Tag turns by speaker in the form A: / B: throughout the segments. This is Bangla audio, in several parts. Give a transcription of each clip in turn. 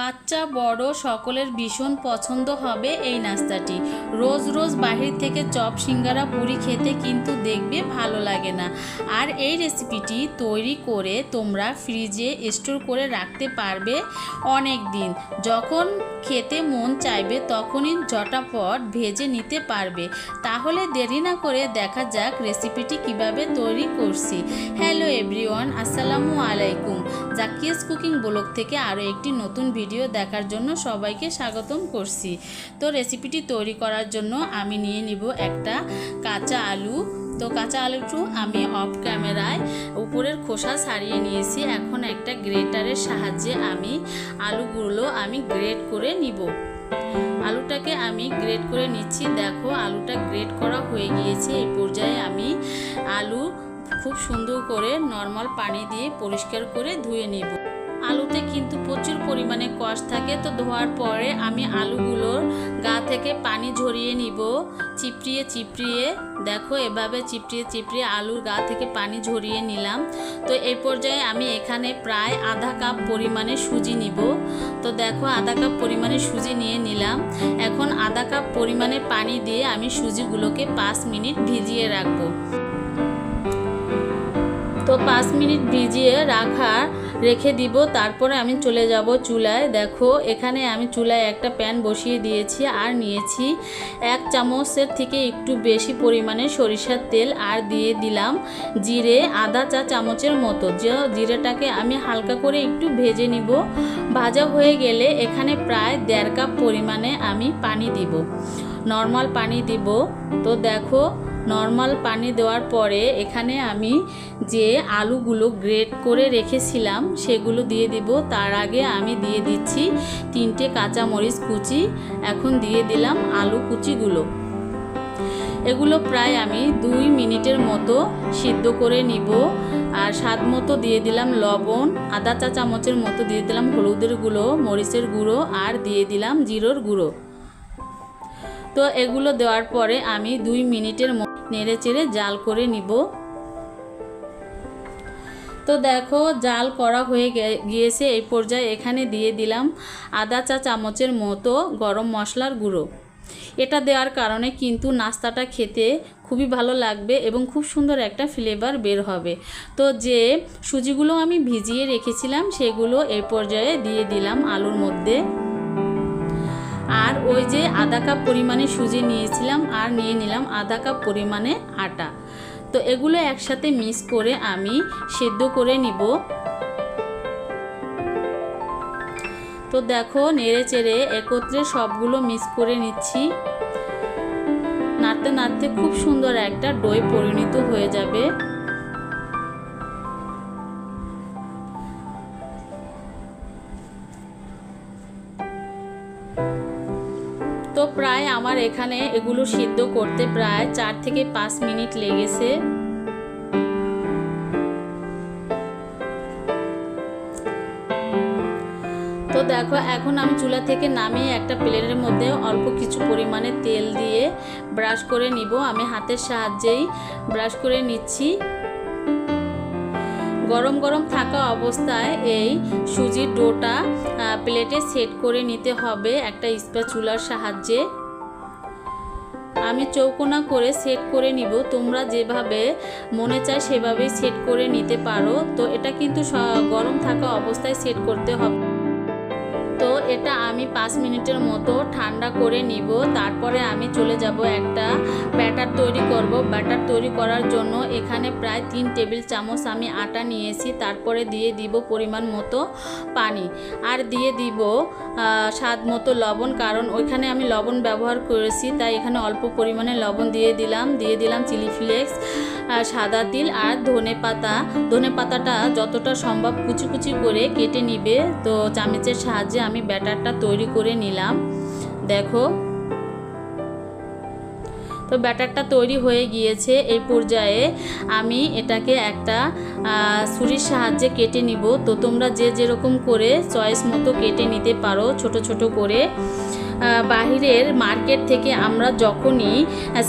A: বাচ্চা, বড় সকলের ভীষণ পছন্দ হবে এই নাস্তাটি। রোজ রোজ বাহির থেকে চপ সিঙ্গারা, পুরি খেতে কিন্তু দেখবে ভালো লাগে না। আর এই রেসিপিটি তৈরি করে তোমরা ফ্রিজে স্টোর করে রাখতে পারবে অনেক দিন যখন খেতে মন চাইবে তখনই জটাপট ভেজে নিতে পারবে। তাহলে দেরি না করে দেখা যাক রেসিপিটি কীভাবে তৈরি করছি। হ্যালো এভরিওয়ান, আসসালামু আলাইকুম। জাকিয়াস কুকিং ব্লগ থেকে আরও একটি নতুন ভিডিও দেখার জন্য সবাইকে স্বাগতম করছি। তো রেসিপিটি তৈরি করার জন্য আমি নিয়ে নিব একটা কাঁচা আলু। তো কাঁচা আলুটু আমি অফ ক্যামেরায় উপরের খোসা ছাড়িয়ে নিয়েছি। এখন একটা গ্রেটারের সাহায্যে আমি আলুগুলো আমি গ্রেট করে নিব। আলুটাকে আমি গ্রেট করে নিচ্ছি। দেখো আলুটা গ্রেট করা হয়ে গিয়েছে। এই পর্যায়ে আমি আলু খুব সুন্দর করে নর্মাল পানি দিয়ে পরিষ্কার করে ধুয়ে নিব। আলুতে কিন্তু প্রচুর পরিমাণে কষ থাকে, তো ধোয়ার পরে আমি আলুগুলোর গা থেকে পানি ঝরিয়ে নিব। চিপড়িয়ে চিপড়িয়ে, দেখো এভাবে চিপড়িয়ে চিপড়িয়ে আলুর গা থেকে পানি ঝরিয়ে নিলাম। তো এই পর্যায়ে আমি এখানে প্রায় আধা কাপ পরিমাণে সুজি নিব। তো দেখো আধা কাপ পরিমাণে সুজি নিয়ে নিলাম। এখন আধা কাপ পরিমাণে পানি দিয়ে আমি সুজিগুলোকে পাঁচ মিনিট ভিজিয়ে রাখব। তো পাঁচ মিনিট ভিজিয়ে রাখা রেখে দিব, তারপরে আমি চলে যাব চুলায়। দেখো, এখানে আমি চুলায় একটা প্যান বসিয়ে দিয়েছি আর নিয়েছি এক চামচের থেকে একটু বেশি পরিমাণে সরিষার তেল আর দিয়ে দিলাম জিরে আধা চা চামচের মতো। যে জিরেটাকে আমি হালকা করে একটু ভেজে নিব। ভাজা হয়ে গেলে এখানে প্রায় দেড় কাপ পরিমাণে আমি পানি দিব। নর্মাল পানি দিব। তো দেখো নর্মাল পানি দেওয়ার পরে এখানে আমি যে আলুগুলো গ্রেট করে রেখেছিলাম, সেগুলো দিয়ে দিব। তার আগে আমি দিয়ে দিচ্ছি তিনটে কাঁচামরিচ কুচি, এখন দিয়ে দিলাম আলু কুচিগুলো। এগুলো প্রায় আমি দুই মিনিটের মতো সিদ্ধ করে নিব। আর স্বাদ মতো দিয়ে দিলাম লবণ, আদা চা চামচের মতো দিয়ে দিলাম হলুদের গুঁড়ো, মরিচের গুঁড়ো আর দিয়ে দিলাম জিরোর গুঁড়ো। তো এগুলো দেওয়ার পরে আমি দুই মিনিটের নেড়ে চেড়ে জাল করে নিব। তো দেখো, জাল করা হয়ে গিয়েছে এই পর্যায়ে। এখানে দিয়ে দিলাম আদা চা চামচের মতো গরম মশলার গুঁড়ো। এটা দেওয়ার কারণে কিন্তু নাস্তাটা খেতে খুবই ভালো লাগবে এবং খুব সুন্দর একটা ফ্লেভার বের হবে। তো যে সুজিগুলো আমি ভিজিয়ে রেখেছিলাম, সেগুলো এই পর্যায়ে দিয়ে দিলাম আলুর মধ্যে। আর ওই যে আধা কাপ পরিমাণে সুজি নিয়েছিলাম আর নিয়ে নিলাম আধা কাপ পরিমাণে আটা। তো এগুলো একসাথে মিক্স করে আমি সেদ্ধ করে নিব। তো দেখো নেড়ে চেড়ে একত্রে সবগুলো মিক্স করে নিচ্ছি। নাড়তে নাড়তে খুব সুন্দর একটা ডই পরিণত হয়ে যাবে। তো প্রায় আমার এখানে এগুলো সিদ্ধ করতে প্রায় চার থেকে পাঁচ মিনিট লেগেছে। তো দেখো, এখন আমি চুলা থেকে নামিয়ে একটা প্লেটের মধ্যে অল্প কিছু পরিমাণে তেল দিয়ে ব্রাশ করে নিব। আমি হাতের সাহায্যেই ব্রাশ করে নিচ্ছি। গরম গরম থাকা অবস্থায় এই সুজির ডোটা প্লেটে সেট করে নিতে হবে একটা চুলার সাহায্যে। আমি চৌকোনা করে সেট করে নিব। তোমরা যেভাবে মনে চায় সেভাবেই সেট করে নিতে পারো। তো এটা কিন্তু গরম থাকা অবস্থায় সেট করতে হবে। তো এটা আমি পাঁচ মিনিটের মতো ঠান্ডা করে নিব। তারপরে আমি চলে যাব একটা ব্যাটার তৈরি করব। ব্যাটার তৈরি করার জন্য এখানে প্রায় তিন টেবিল চামচ আমি আটা নিয়েছি। তারপরে দিয়ে দিব পরিমাণ মতো পানি। আর দিয়ে দিব স্বাদ মতো লবণ। কারণ ওইখানে আমি লবণ ব্যবহার করেছি, তাই এখানে অল্প পরিমাণে লবণ দিয়ে দিলাম। দিয়ে দিলাম চিলি ফ্লেক্স সাদা তিল আর ধনে পাতা। ধনে পাতাটা যতটা সম্ভব কুচি কুচি করে কেটে নিবে। তো চামচের সাহায্যে আমি ব্যাটারটা তৈরি করে নিলাম। দেখো তো ব্যাটারটা তৈরি হয়ে গিয়েছে এই পর্যায়ে। আমি এটাকে একটা ছুরির সাহায্যে কেটে নিব। তো তোমরা যে যেরকম করে চয়েস মতো কেটে নিতে পারো, ছোট ছোট করে। বাহিরের মার্কেট থেকে আমরা যখনই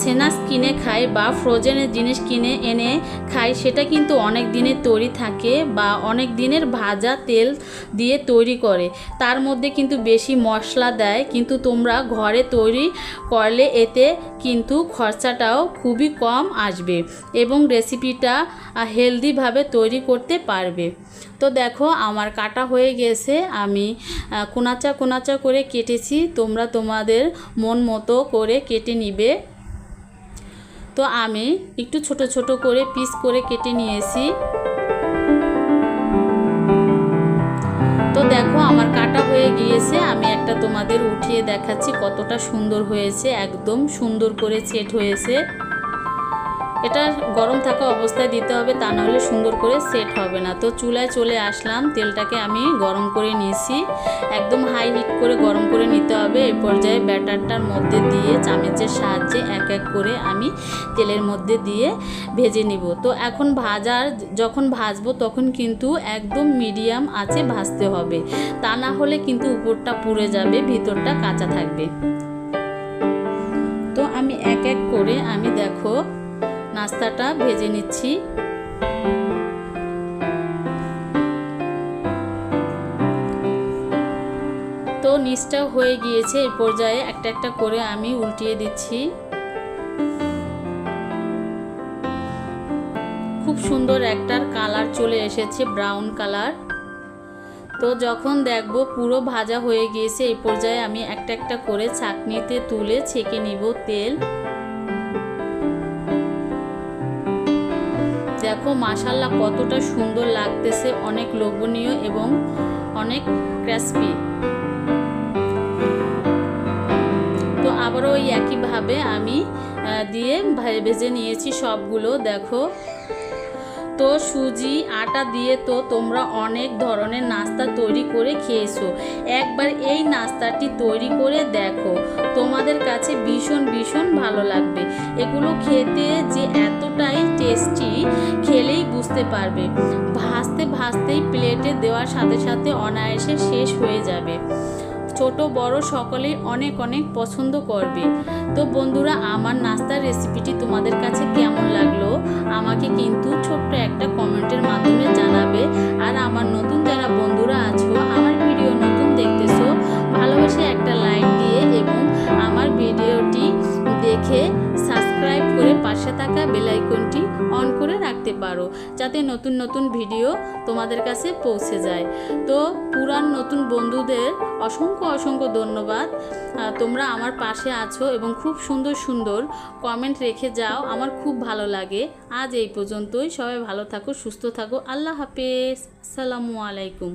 A: সেনাস কিনে খাই বা ফ্রোজেনের জিনিস কিনে এনে খাই, সেটা কিন্তু অনেক দিনের তৈরি থাকে বা অনেক দিনের ভাজা তেল দিয়ে তৈরি করে। তার মধ্যে কিন্তু বেশি মশলা দেয়, কিন্তু তোমরা ঘরে তৈরি করলে এতে কিন্তু খরচাটাও খুবই কম আসবে এবং রেসিপিটা হেলদিভাবে তৈরি করতে পারবে। তো দেখো, আমার কাটা হয়ে গেছে, আমি কোনাচা কোনাচা করে কেটেছি, তোমরা তোমাদের মন মতো করে কেটে নিবে। তো আমি একটু ছোট ছোট করে পিস করে কেটে নিয়েছি। তোমাদের উঠিয়ে দেখাচ্ছি কতটা সুন্দর হয়েছে একদম সুন্দর করে সেট হয়েছে। এটা গরম থাকা অবস্থায় দিতে হবে, তা নাহলে সুন্দর করে সেট হবে না। তো চুলায় চলে আসলাম, তেলটাকে আমি গরম করে নিয়েছি। একদম হাই হিট করে গরম করে নিতে হবে। এই পর্যায়ে ব্যাটারটার মধ্যে দিয়ে চামচের সাহায্যে এক এক করে আমি তেলের মধ্যে দিয়ে ভেজে নিব। তো এখন ভাজার, যখন ভাজবো তখন কিন্তু একদম মিডিয়াম আছে ভাজতে হবে। তা না হলে কিন্তু উপরটা পুড়ে যাবে, ভিতরটা কাঁচা থাকবে। তো আমি এক এক করে আমি দেখো নাস্তাটা ভেজে নিচ্ছি। তো নিচটা হয়ে গিয়েছে, এই পর্যায়ে একটা একটা করে আমি উল্টিয়ে দিচ্ছি। খুব সুন্দর একটার কালার চলে এসেছে, ব্রাউন কালার। তো যখন দেখব পুরো ভাজা হয়ে গিয়েছে, এই পর্যায়ে আমি একটা একটা করে ছাকনিতে তুলে ছেঁকে নিব তেল। দেখো মাসাল্লা কতটা সুন্দর লাগতেছে। অনেক লোভনীয় এবং অনেক ক্রাসপি তো আবারও ওই একইভাবে আমি দিয়ে ভেজে নিয়েছি সবগুলো, দেখো। তো সুজি, আটা দিয়ে তো তোমরা অনেক ধরনের নাস্তা তৈরি করে খেয়েছো। একবার এই নাস্তাটি তৈরি করে দেখো, তোমাদের কাছে ভীষণ ভীষণ ভালো লাগবে। এগুলো খেতে যে এতটাই টেস্টি খেলেই বুঝতে পারবে। ভাজতে ভাজতেই প্লেটে দেওয়ার সাথে সাথে অনায়াসে শেষ হয়ে যাবে। ছোট, বড় সকলেই অনেক অনেক পছন্দ করবে। তো বন্ধুরা, আমার নাস্তার রেসিপিটি তোমাদের কাছে কেমন লাগল? আমাকে কিন্তু ছোট্ট একটা কমেন্টের মাধ্যমে জানাবে। আর আমার নতুন যারা বন্ধুরা আছো পারো, যাতে নতুন নতুন ভিডিও তোমাদের কাছে পৌঁছে যায়। তো পুরান নতুন বন্ধুদের অসংখ্য অসংখ্য ধন্যবাদ। তোমরা আমার পাশে আছো এবং খুব সুন্দর সুন্দর কমেন্ট রেখে যাও, আমার খুব ভালো লাগে। আজ এই পর্যন্তই, সবাই ভালো থাকো, সুস্থ থাকো, আল্লাহ হাফেজ, আসসালামু আলাইকুম।